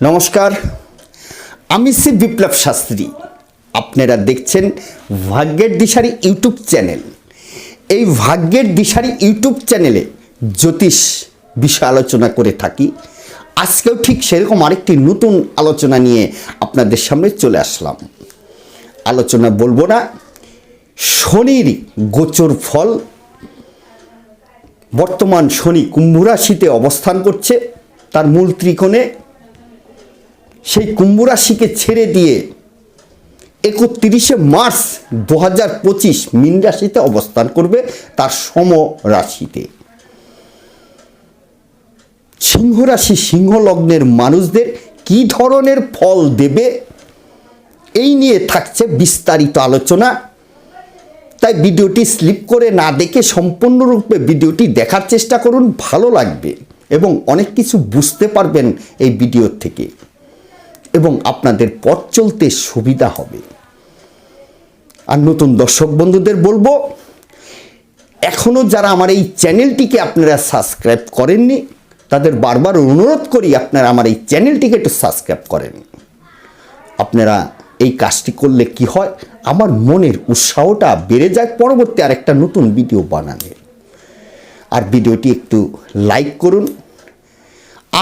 নমস্কার, আমি শ্রী বিপ্লব শাস্ত্রী। আপনারা দেখছেন ভাগ্যের দিশারি ইউটিউব চ্যানেল। এই ভাগ্যের দিশারি ইউটিউব চ্যানেলে জ্যোতিষ বিষয় আলোচনা করে থাকি। আজকেও ঠিক সেরকম আরেকটি নতুন আলোচনা নিয়ে আপনাদের সামনে চলে আসলাম। আলোচনা বলব না, শনির গোচর ফল। বর্তমান শনি কুম্ভ রাশিতে অবস্থান করছে, তার মূল ত্রিকোণে সেই কুম্ভ রাশিকে ছেড়ে দিয়ে একত্রিশে মার্চ দু হাজার পঁচিশ মিন রাশিতে অবস্থান করবে তার সম রাশিতে। সিংহ রাশি সিংহ লগ্নের মানুষদের কি ধরনের ফল দেবে? এই নিয়ে থাকছে বিস্তারিত আলোচনা। তাই ভিডিওটি স্লিপ করে না দেখে সম্পূর্ণরূপে ভিডিওটি দেখার চেষ্টা করুন, ভালো লাগবে এবং অনেক কিছু বুঝতে পারবেন এই ভিডিওর থেকে। এবং আপনাদের পথ চলতে সুবিধা হবে। আর নতুন দর্শক বন্ধুদের বলব এখনও যারা আমার এই চ্যানেলটিকে আপনারা সাবস্ক্রাইব করেননি, তাদের বারবার অনুরোধ করি আপনারা আমার এই চ্যানেলটিকে একটু সাবস্ক্রাইব করেন। আপনারা এই কাজটি করলে কি হয়, আমার মনের উৎসাহটা বেড়ে যায়, পরবর্তী আরেকটা নতুন ভিডিও বানানোর আর ভিডিওটি একটু লাইক করুন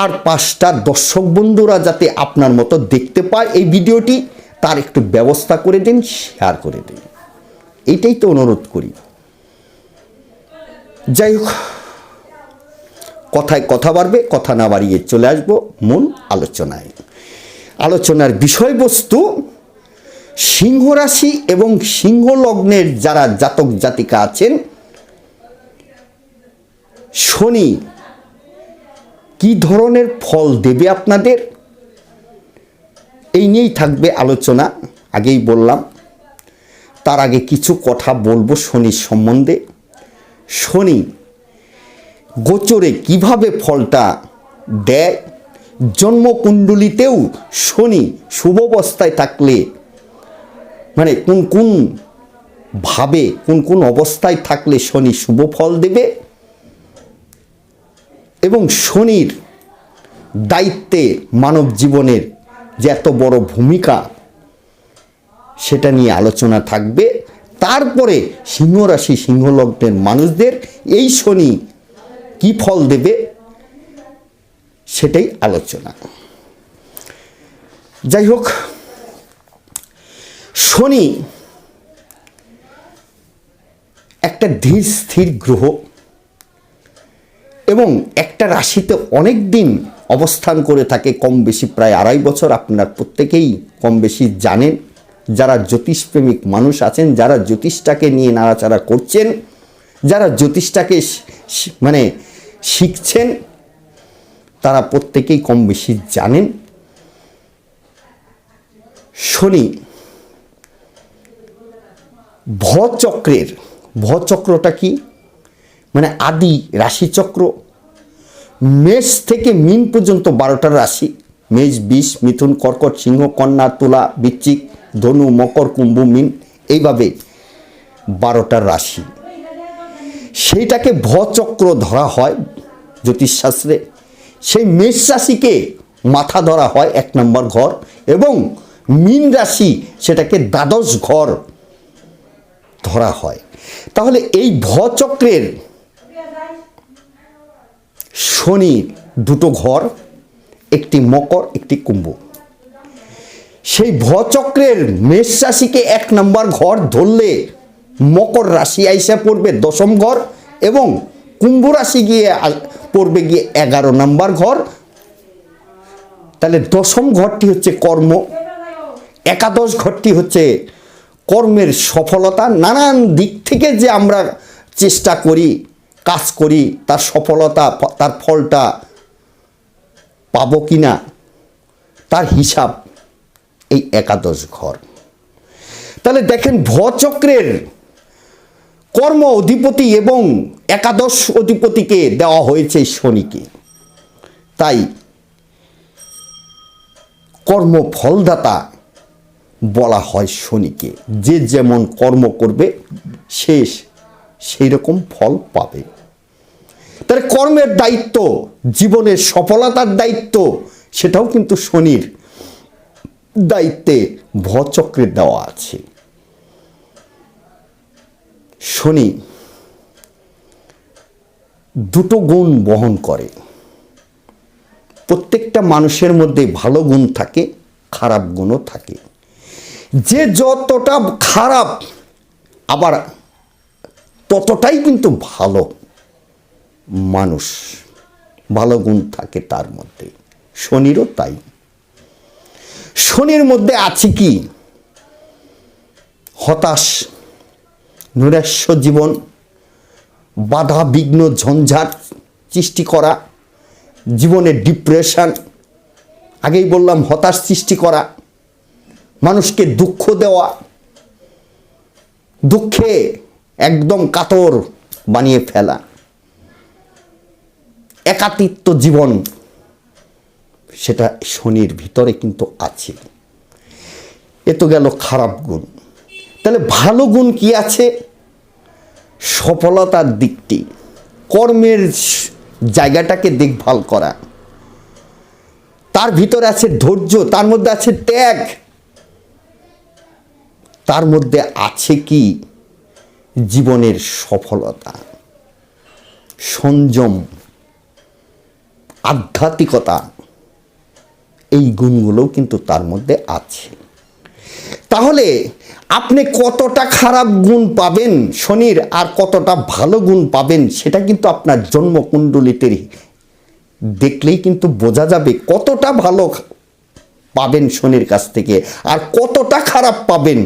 আর পাঁচটা দর্শক বন্ধুরা যাতে আপনার মতো দেখতে পায় এই ভিডিওটি, তার একটু ব্যবস্থা করে দিন শেয়ার করে দিন। এটাই তো অনুরোধ করি। যাই হোক, কথায় কথা বাড়বে, কথা না বাড়িয়ে চলে আসব মূল আলোচনায়। আলোচনার বিষয়বস্তু, সিংহ রাশি এবং সিংহ লগ্নের যারা জাতক জাতিকা আছেন, শনি কি ধরনের ফল দেবে আপনাদের? এই নিয়েই থাকবে আলোচনা, আগেই বললাম। তার আগে কিছু কথা বলব শনির সম্বন্ধে। শনি, গোচরে কীভাবে ফলটা দেয়? জন্মকুণ্ডলিতেও শনি শুভবস্থায় থাকলে মানে কোন কোন ভাবে, কোন কোন অবস্থায় থাকলে শনি শুভ ফল দেবে? এবং শনির দায়িত্বে মানব জীবনের যে এত বড় ভূমিকা, সেটা নিয়ে আলোচনা থাকবে। তারপরে সিংহ রাশি সিংহলগ্নের মানুষদের এই শনি কি ফল দেবে, সেটাই আলোচনা। যাই হোক, শনি একটা ধীর স্থির গ্রহ। এবং একটা রাশিতে অনেক দিন অবস্থান করে থাকে, কম বেশি প্রায় আড়াই বছর, আপনার প্রত্যেকেই কম বেশি জানেন। যারা জ্যোতিষপ্রেমিক মানুষ আছেন, যারা জ্যোতিষটাকে নিয়ে নাড়াচাড়া করছেন, যারা জ্যোতিষটাকে মানে শিখছেন, তারা প্রত্যেকেই কম বেশি জানেন। শনি ভচক্রের ভচক্রটা কি? মানে আদি রাশিচক্র। মেষ থেকে মিন পর্যন্ত বারোটা রাশি। মেষ, বিষ, মিথুন, কর্কট, সিংহ, কন্যা, তুলা, বৃশ্চিক, ধনু, মকর, কুম্ভ, মিন, এইভাবে বারোটা রাশি। সেইটাকে ভচক্র ধরা হয় জ্যোতিষশাস্ত্রে। সেই মেষ রাশিকে মাথা ধরা হয় এক নম্বর ঘর এবং মিন রাশি সেটাকে দ্বাদশ ঘর ধরা হয়। তাহলে এই ভচক্রের শনির দুটো ঘর, একটি মকর, একটি কুম্ভ। সেই ভচক্রের মেষ রাশিকে এক নম্বর ঘর ধরলে মকর রাশি আইসা পড়বে দশম ঘর এবং কুম্ভ রাশি গিয়ে পড়বে গিয়ে এগারো নম্বর ঘর। তাহলে দশম ঘরটি হচ্ছে কর্ম, একাদশ ঘরটি হচ্ছে কর্মের সফলতা। নানান দিক থেকে যে আমরা চেষ্টা করি কাজ করি, তার সফলতা, তার ফলটা পাবো কি না তার হিসাব এই একাদশ ঘর। তাহলে দেখেন ভচক্রের কর্ম অধিপতি এবং একাদশ অধিপতিকে দেওয়া হয়েছে শনিকে। তাই কর্মফলদাতা বলা হয় শনিকে। যে যেমন কর্ম করবে, শেষ সেই রকম ফল পাবে। তাহলে কর্মের দায়িত্ব, জীবনের সফলতার দায়িত্ব, সেটাও কিন্তু শনির দায়িত্বে ভচক্রে দেওয়া আছে। শনি দুটো গুণ বহন করে। প্রত্যেকটা মানুষের মধ্যে ভালো গুণ থাকে, খারাপ গুণও থাকে। যে যতটা খারাপ, আবার ততটাই কিন্তু ভালো মানুষ, ভালো গুণ থাকে তার মধ্যে। শনিরও তাই। শনির মধ্যে আছে কি? হতাশ নৈরাশ্য জীবন, বাধা, বিঘ্ন ঝঞ্ঝাট সৃষ্টি করা জীবনের ডিপ্রেশন, আগেই বললাম হতাশ সৃষ্টি করা, মানুষকে দুঃখ দেওয়া, দুঃখে একদম কাতর বানিয়ে ফেলা। একাতিত্ব জীবন, সেটা শনির ভিতরে কিন্তু আছে। এ তো গেল খারাপ গুণ। তাহলে ভালো গুণ কি আছে? সফলতার দিকটি, কর্মের জায়গাটাকে দেখভাল করা। তার ভিতরে আছে ধৈর্য, তার মধ্যে আছে ত্যাগ। তার মধ্যে আছে কি? জীবনের সফলতা সংযম আধ্যাত্মিকতা, এই গুণগুলোও কিন্তু তার মধ্যে আছে। তাহলে আপনি কতটা খারাপ গুণ পাবেন শনির আর কতটা ভালো গুণ পাবেন সেটা কিন্তু আপনার জন্মকুণ্ডলিতে দেখলেই কিন্তু বোঝা যাবে কতটা ভালো পাবেন শনির কাছ থেকে আর কতটা খারাপ পাবেন।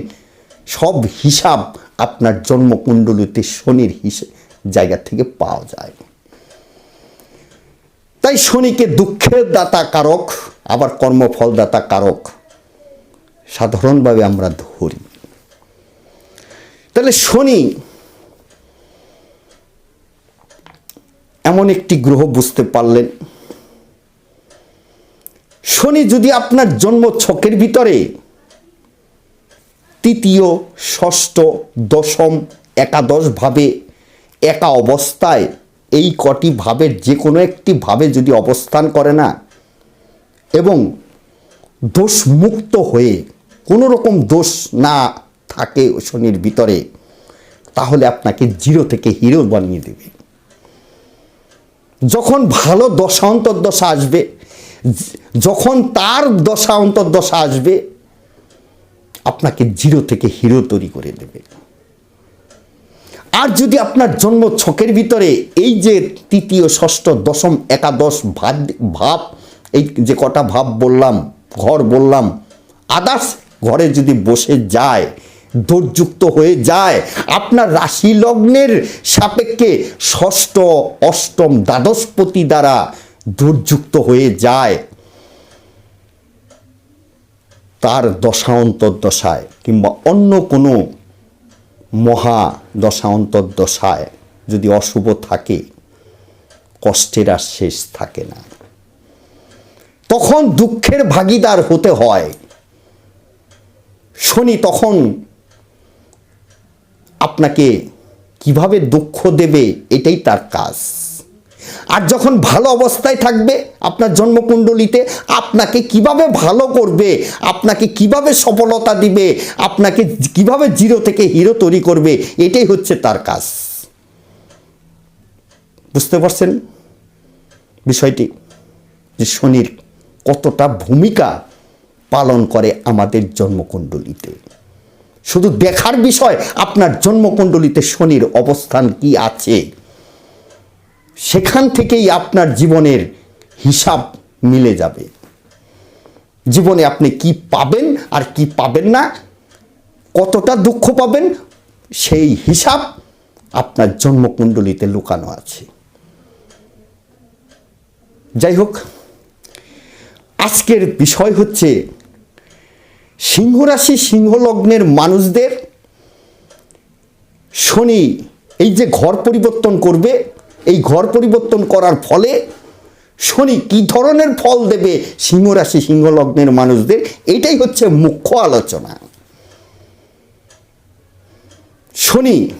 সব হিসাব আপনার জন্মকুণ্ডলিতে শনির হিসেব জায়গা থেকে পাওয়া যায়। তাই শনিকে দুঃখের দাতা কারক, আবার কর্মফল দাতা কারক সাধারণভাবে আমরা ধরি। তাহলে শনি এমন একটি গ্রহ বুঝতে পারলেন। শনি যদি আপনার জন্ম ছকের ভিতরে তৃতীয়, ষষ্ঠ, দশম, একাদশ ভাবে একা অবস্থায় এই কটি ভাবের যে কোনো একটি ভাবে যদি অবস্থান করে না এবং দোষমুক্ত হয়ে কোনো রকম দোষ না থাকে শনির ভিতরে, তাহলে আপনাকে জিরো থেকে হিরো বানিয়ে দেবে। যখন ভালো দশা অন্তর্দশা আসবে যখন তার দশা অন্তর্দশা আসবে আপনাকে জিরো থেকে হিরো তৈরি করে দেবে। আর যদি আপনার জন্ম ছকের ভিতরে, এই যে তৃতীয়, ষষ্ঠ, দশম, একাদশ ভাব ভাব, এই যে কটা ভাব বললাম, ঘর বললাম আদার্স ঘরে যদি বসে যায় দোরযুক্ত হয়ে যায়, আপনার রাশি লগ্নের সাপেক্ষে ষষ্ঠ, অষ্টম দ্বাদশপতি দ্বারা দোরযুক্ত হয়ে যায় তার দশা অন্তর্দশায় কিংবা অন্য কোনো মহা দশা অন্তর্দশায় যদি অশুভ থাকে, কষ্টের আর শেষ থাকে না। তখন দুঃখের ভাগিদার হতে হয়। শনি তখন আপনাকে কীভাবে দুঃখ দেবে, এটাই তার কাজ। আর যখন ভালো অবস্থায় থাকবে আপনার জন্মকুণ্ডলিতে, আপনাকে কীভাবে ভালো করবে, আপনাকে কীভাবে সফলতা দিবে, আপনাকে কীভাবে জিরো থেকে হিরো তৈরি করবে, এটাই হচ্ছে তার কাজ। বুঝতে পারছেন বিষয়টি? যে শনির কতটা ভূমিকা পালন করে আমাদের জন্মকুণ্ডলিতে। শুধু দেখার বিষয়, আপনার জন্মকুণ্ডলিতে শনির অবস্থান কি আছে? সেখান থেকেই আপনার জীবনের হিসাব মিলে যাবে। জীবনে আপনি কি পাবেন আর কি পাবেন না, কতটা দুঃখ পাবেন, সেই হিসাব আপনার জন্মকুণ্ডলিতে লুকানো আছে। যাই হোক, আজকের বিষয় হচ্ছে সিংহ রাশি সিংহ লগ্নের মানুষদের শনি এই যে ঘর পরিবর্তন করবে এই ঘর পরিবর্তন করার ফলে শনি কি ধরনের ফল দেবে সিংহ রাশি সিংহ লগ্নের মানুষদের? এটাই হচ্ছে মুখ্য আলোচনা। শনি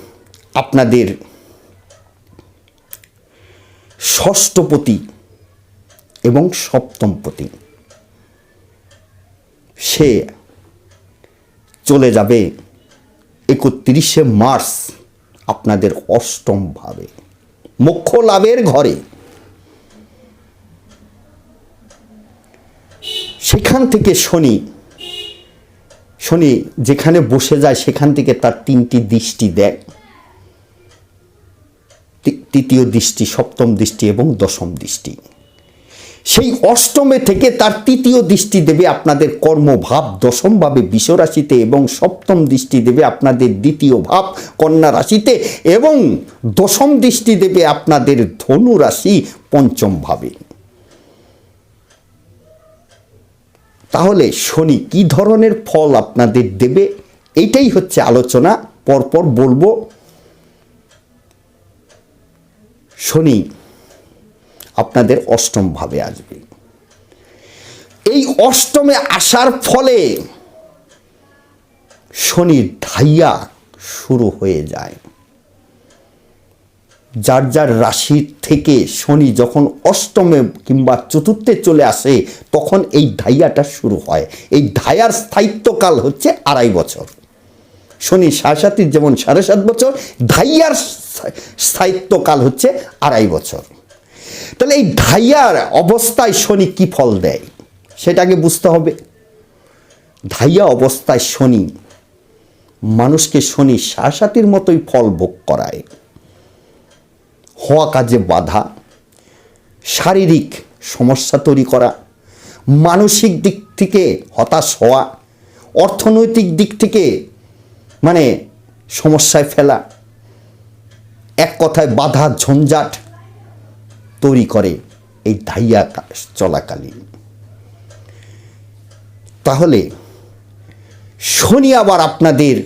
আপনাদের ষষ্ঠপতি এবং সপ্তমপতি। সে চলে যাবে একত্রিশে মার্চ, আপনাদের অষ্টম ভাবে। মোক্ষ লাভের ঘরে। সেখান থেকে শনি শনি যেখানে বসে যায় সেখান থেকে তার তিনটি দৃষ্টি দেয়। তৃতীয় দৃষ্টি, সপ্তম দৃষ্টি এবং দশম দৃষ্টি। সেই অষ্টমে থেকে তার তৃতীয় দৃষ্টি দেবে আপনাদের কর্মভাব, দশম ভাবে বিষ এবং সপ্তম দৃষ্টি দেবে আপনাদের দ্বিতীয় ভাব, কন্যা রাশিতে এবং দশম দৃষ্টি দেবে আপনাদের ধনু রাশি পঞ্চম ভাবে। তাহলে শনি কি ধরনের ফল আপনাদের দেবে? এইটাই হচ্ছে আলোচনা, পরপর বলব। শনি আপনাদের অষ্টম ভাবে আসবে। এই অষ্টমে আসার ফলে শনির ধাইয়া শুরু হয়ে যায়। যার যার রাশি থেকে শনি যখন অষ্টমে কিংবা চতুর্থে চলে আসে, তখন এই ধাইয়াটা শুরু হয়। এই ধাইয়ার স্থায়িত্বকাল হচ্ছে আড়াই বছর। শনি সাড়ে সাতির যেমন সাড়ে সাত বছর, ধাইয়ার স্থায়িত্বকাল হচ্ছে আড়াই বছর। তাহলে এই ধাইয়ার অবস্থায় শনি কি ফল দেয়? সেটাকে বুঝতে হবে। ধাইয়া অবস্থায় শনি, মানুষকে শনি সাসাতির মতোই ফল ভোগ করায়। হওয়া কাজে বাধা, শারীরিক সমস্যা তৈরি করা, মানসিক দিক থেকে হতাশ হওয়া, অর্থনৈতিক দিক থেকে মানে সমস্যায় ফেলা, এক কথায় বাধা, ঝঞ্ঝাট তৈরি করে এই ধাইয়া চলাকালীন। তাহলে শনি আবার আপনাদের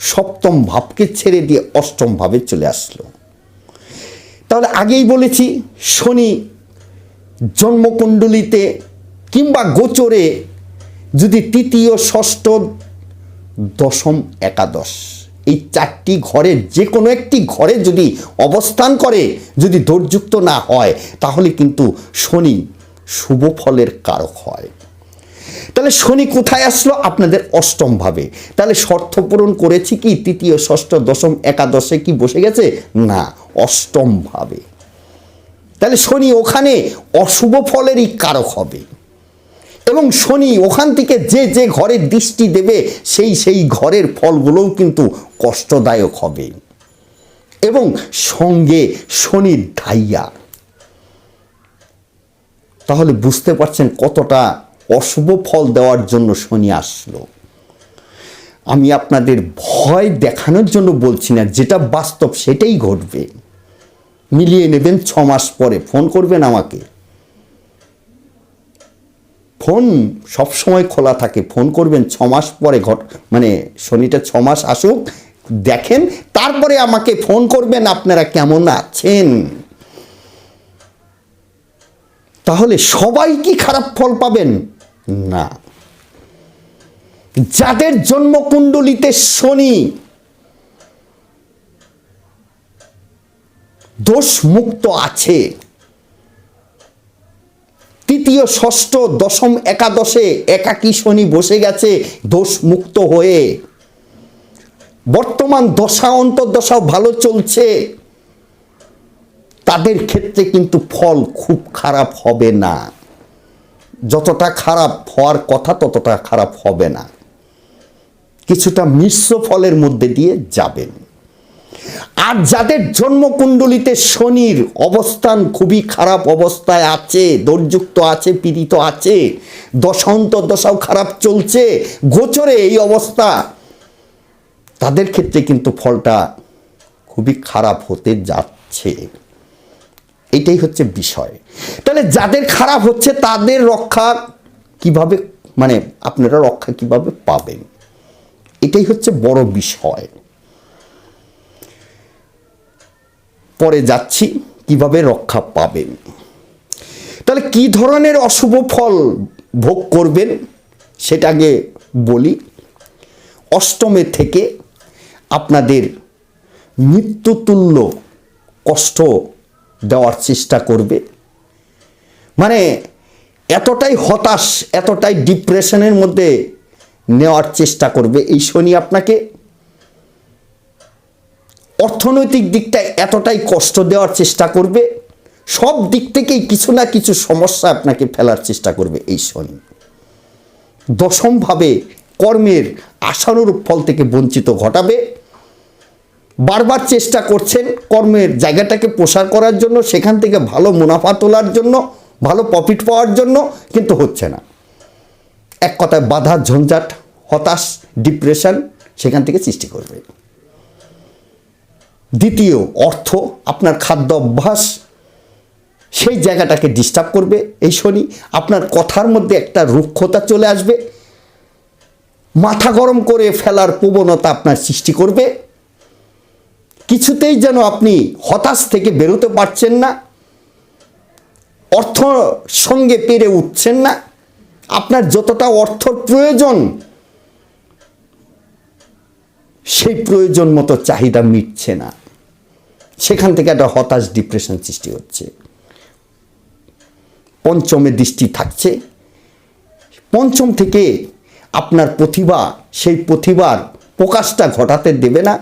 সপ্তম ভাবকে ছেড়ে দিয়ে অষ্টম ভাবে চলে আসলো। তাহলে আগেই বলেছি, শনি জন্মকুণ্ডলিতে কিংবা গোচরে যদি তৃতীয়, ষষ্ঠ, দশম, একাদশ এই চারটি ঘরের যে কোনো একটি ঘরে যদি অবস্থান করে, যদি দোরযুক্ত না হয়, তাহলে কিন্তু শনি শুভ ফলের কারক হয়। তাহলে শনি কোথায় আসলো? আপনাদের অষ্টম ভাবে। তাহলে শর্ত পূরণ করেছি কি? তৃতীয়, ষষ্ঠ, দশম, একাদশে কি বসে গেছে? না, অষ্টম ভাবে। তাহলে শনি ওখানে অশুভ ফলেরই কারক হবে। এবং শনি ওখান থেকে যে যে ঘরের দৃষ্টি দেবে, সেই সেই ঘরের ফলগুলোও কিন্তু কষ্টদায়ক হবে। এবং সঙ্গে শনির ধাইয়া তাহলে বুঝতে পারছেন কতটা অশুভ ফল দেওয়ার জন্য শনি আসলো। আমি আপনাদের ভয় দেখানোর জন্য বলছি না, যেটা বাস্তব সেটাই ঘটবে। মিলিয়ে নেবেন ছ মাস পরে, ফোন করবেন আমাকে। ফোন সব সময় খোলা থাকে। ফোন করবেন ছ মাস পরে ঘট মানে শনিটা ছ মাস আসুক, দেখেন, তারপরে আমাকে ফোন করবেন, আপনারা কেমন আছেন? তাহলে সবাই কি খারাপ ফল পাবেন? না। যাদের জন্মকুণ্ডলিতে শনি দোষ মুক্ত আছে তৃতীয় ষষ্ঠ দশম একাদশে একাকী শনি বসে গেছে দোষ মুক্ত হয়ে। বর্তমান দশা, অন্তর্দশাও ভালো চলছে। তাদের ক্ষেত্রে কিন্তু ফল খুব খারাপ হবে না। যতটা খারাপ হওয়ার কথা, ততটা খারাপ হবে না। কিছুটা মিশ্র ফলের মধ্যে দিয়ে যাবেন। আর যাদের জন্মকুণ্ডলিতে শনির অবস্থান খুবই খারাপ অবস্থায় আছে, দোরযুক্ত আছে, পীড়িত আছে, দশান্ত দশাও খারাপ চলছে, গোচরে এই অবস্থা, তাদের ক্ষেত্রে কিন্তু ফলটা খুবই খারাপ হতে যাচ্ছে। এটাই হচ্ছে বিষয়। তাহলে যাদের খারাপ হচ্ছে তাদের রক্ষা কীভাবে মানে আপনারা রক্ষা কীভাবে পাবেন? এটাই হচ্ছে বড় বিষয়। পরে যাচ্ছি, কীভাবে রক্ষা পাবেন? তাহলে কি ধরনের অশুভ ফল ভোগ করবেন? সেটাকে বলি। অষ্টমে থেকে আপনাদের মৃত্যুতুল্য কষ্ট দেওয়ার চেষ্টা করবে। মানে এতটাই হতাশ, এতটাই ডিপ্রেশনের মধ্যে নেওয়ার চেষ্টা করবে। এই শনি আপনাকে অর্থনৈতিক দিকটায় এতটাই কষ্ট দেওয়ার চেষ্টা করবে, সব দিক থেকেই কিছু না কিছু সমস্যা আপনাকে ফেলার চেষ্টা করবে এই শনি। দশমভাবে কর্মের আশানুরূপ ফল থেকে বঞ্চিত ঘটাবে। বারবার চেষ্টা করছেন কর্মের জায়গাটাকে প্রসার করার জন্য, সেখান থেকে ভালো মুনাফা তোলার জন্য, ভালো প্রফিট পাওয়ার জন্য, কিন্তু হচ্ছে না। এক কথায় বাধা, ঝঞ্ঝাট, হতাশ ডিপ্রেশন সেখান থেকে সৃষ্টি করবে। দ্বিতীয় অর্থ আপনার খাদ্য অভ্যাস, সেই জায়গাটাকে ডিস্টার্ব করবে। এই শনি আপনার কথার মধ্যে একটা রুক্ষতা চলে আসবে। মাথা গরম করে ফেলার প্রবণতা আপনার সৃষ্টি করবে। কিছুতেই যেন আপনি হতাশ থেকে বেরোতে পারছেন না। অর্থ সঙ্গে পেরে উঠছেন না। আপনার যতটা অর্থর প্রয়োজন সেই প্রয়োজন মতো চাহিদা মিটছে না। সেখান থেকে একটা হতাশ ডিপ্রেশন সৃষ্টি হচ্ছে। পঞ্চমে দৃষ্টি থাকছে। পঞ্চম থেকে আপনার প্রতিভা, সেই প্রতিভার প্রকাশটা ঘটাতে দেবে না।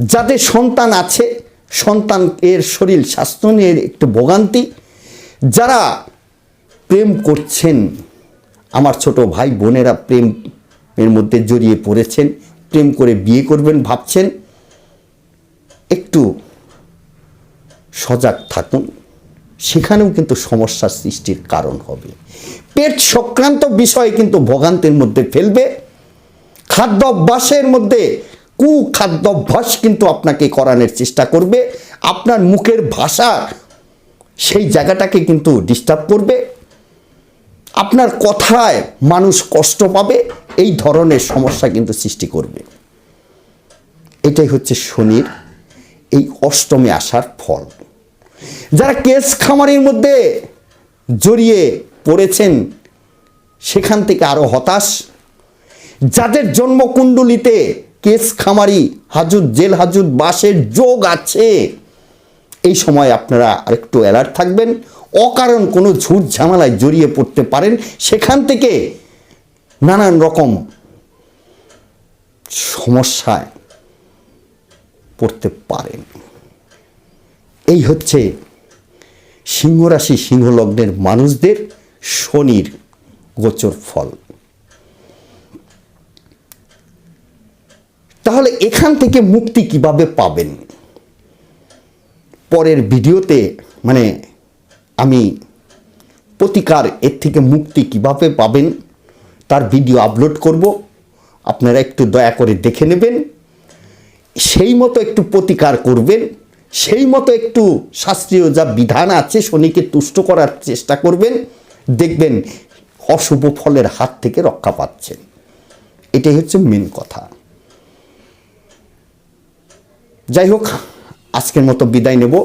যাদের সন্তান আছে, সন্তান এর শরীর স্বাস্থ্য নিয়ে একটু ভোগান্তি। যারা প্রেম করছেন, আমার ছোট ভাই বোনেরা প্রেম এর মধ্যে জড়িয়ে পড়েছেন, প্রেম করে বিয়ে করবেন ভাবছেন। একটু সজাগ থাকুন, সেখানেও কিন্তু সমস্যার সৃষ্টির কারণ হবে। পেট সংক্রান্ত বিষয় কিন্তু ভোগান্তির মধ্যে ফেলবে। খাদ্য অভ্যাসের মধ্যে কুখাদ্যাভ্যাস কিন্তু আপনাকে করানোর চেষ্টা করবে। আপনার মুখের ভাষা সেই জায়গাটাকে কিন্তু ডিস্টার্ব করবে। আপনার কথায় মানুষ কষ্ট পাবে। এই ধরনের সমস্যা কিন্তু সৃষ্টি করবে। এটাই হচ্ছে শনির এই অষ্টমে আসার ফল। যারা কেস খামারির মধ্যে জড়িয়ে পড়েছেন, সেখান থেকে আরও হতাশ। যাদের জন্মকুণ্ডলিতে কেস খামারি হাজুদ জেল হাজুদ বাসের যোগ আছে, এই সময় আপনারা আরেকটু অ্যালার্ট থাকবেন। অকারণ কোনো ঝুট ঝামেলায় জড়িয়ে পড়তে পারেন, সেখান থেকে নানান রকম সমস্যায় পড়তে পারেন। এই হচ্ছে সিংহরাশি সিংহলগ্নের মানুষদের শনির গোচর ফল। তাহলে এখান থেকে মুক্তি কীভাবে পাবেন? পরের ভিডিওতে মানে আমি প্রতিকার এর থেকে মুক্তি কীভাবে পাবেন? তার ভিডিও আপলোড করব। আপনারা একটু দয়া করে দেখে নেবেন। সেই মতো একটু প্রতিকার করবেন। সেই মতো একটু শাস্ত্রীয় যা বিধান আছে শনিকে তুষ্ট করার চেষ্টা করবেন। দেখবেন অশুভ ফলের হাত থেকে রক্ষা পাচ্ছেন। এটাই হচ্ছে মেন কথা। যাই হোক, আজকের মতো বিদায় নেব।